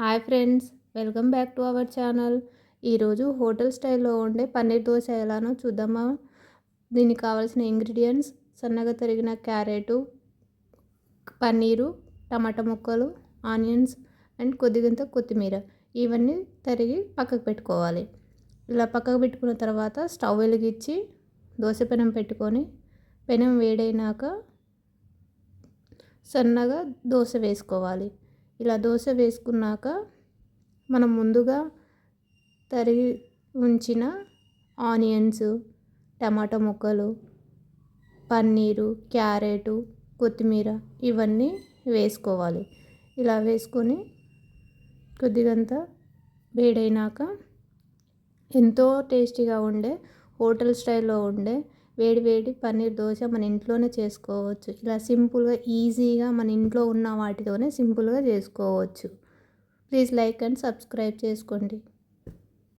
Hi friends welcome back to our channel. ఈరోజు hotel స్టైల్లో ఉండే పన్నీర్ దోశ ఎలానో చూద్దామా? దీనికి కావాల్సిన ఇంగ్రీడియంట్స్ సన్నగా తరిగిన క్యారెటు పన్నీరు టమాటా ముక్కలు ఆనియన్స్ అండ్ కొద్దిగంత కొత్తిమీర. ఇవన్నీ తరిగి పక్కకు పెట్టుకోవాలి. ఇలా పక్కకు పెట్టుకున్న తర్వాత స్టవ్ వెలిగించి దోశ పెనం పెట్టుకొని పెనం వేడైనాక సన్నగా దోశ వేసుకోవాలి. ఇలా దోశ వేసుకున్నాక మనం ముందుగా తరిగి ఉంచిన ఆనియన్స్ టమాటా ముక్కలు పన్నీరు క్యారెటు కొత్తిమీర ఇవన్నీ వేసుకోవాలి. ఇలా వేసుకొని కొద్దిగంత వేడైనాక ఎంతో టేస్టీగా ఉండే హోటల్ స్టైల్లో ఉండే వేడి వేడి పన్నీర్ దోశ మన ఇంట్లోనే చేసుకోవచ్చు. ఇలా సింపుల్గా ఈజీగా మన ఇంట్లో ఉన్న వాటితోనే సింపుల్గా చేసుకోవచ్చు. ప్లీజ్ లైక్ అండ్ సబ్స్క్రైబ్ చేసుకోండి.